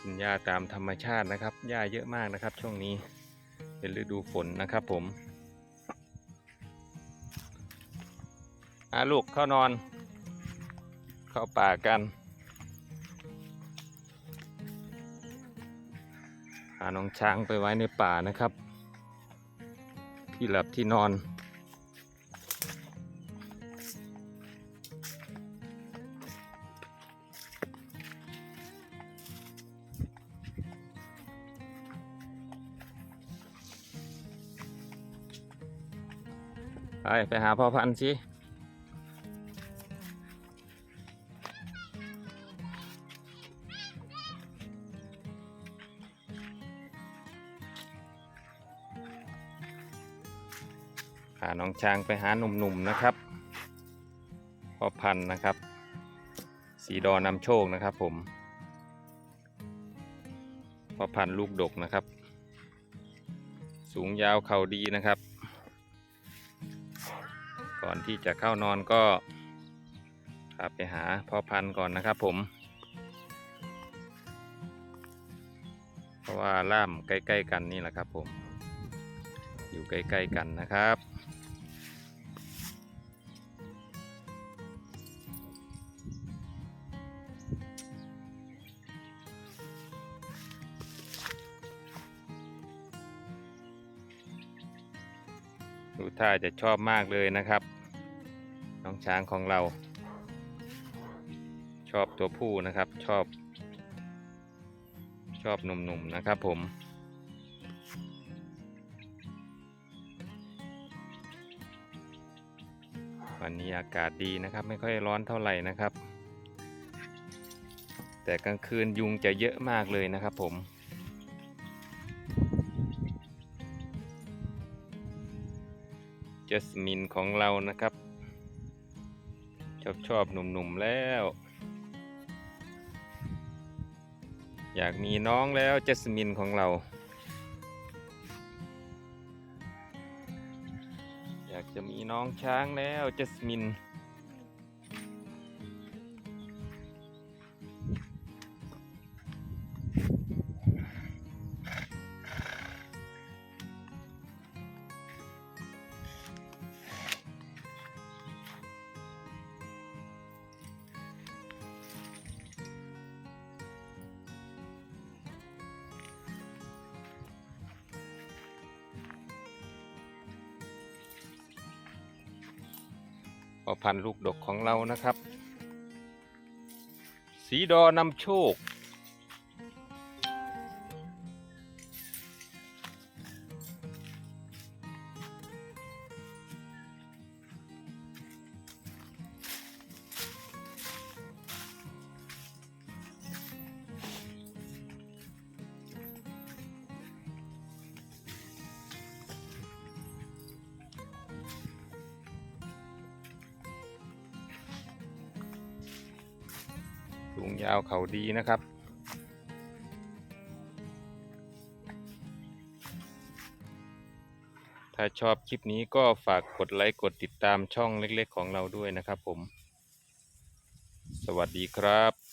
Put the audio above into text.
กินหญ้าตามธรรมชาตินะครับ หญ้าเยอะมากนะครับ ช่วงนี้เป็นฤดูฝนนะครับผมอาลูกเข้านอน เข้าป่ากันพาน้องช้างไปไว้ในป่านะครับ ที่หลับที่นอน ไปไปหาพ่อพันธุ์สิพาน้องช้างไปหาหนุ่มๆนะครับพ่อพันธุ์นะครับ สีดอนำโชคนะครับผมพ่อพันธุ์ลูกดกนะครับ สูงยาวเข่าดีนะครับ ก่อนที่จะเข้านอนก็พาไปหาพ่อพันธุ์ก่อนนะครับผม เพราะว่าล่ามใกล้ ๆ กันนี่แหละครับผม อยู่ใกล้ ๆ กันนะครับดูท่าจะชอบมากเลยนะครับ น้องช้างของเรา ชอบตัวผู้นะครับ ชอบ ชอบหนุ่มๆนะครับผม วันนี้อากาศดีนะครับ ไม่ค่อยร้อนเท่าไหร่นะครับ แต่กลางคืนยุงจะเยอะมากเลยนะครับผมเจสมินของเรานะครับ ชอบชอบหนุ่มๆแล้ว อยากมีน้องแล้วเจสมินของเรา อยากจะมีน้องช้างแล้วเจสมิน พอพันธุ์ลูกดกของเรานะครับ สีดอนำโชค สูงยาวเขาดีนะครับถ้าชอบคลิปนี้ก็ฝากกดไลค์กดติดตามช่องเล็กๆของเราด้วยนะครับผม สวัสดีครับ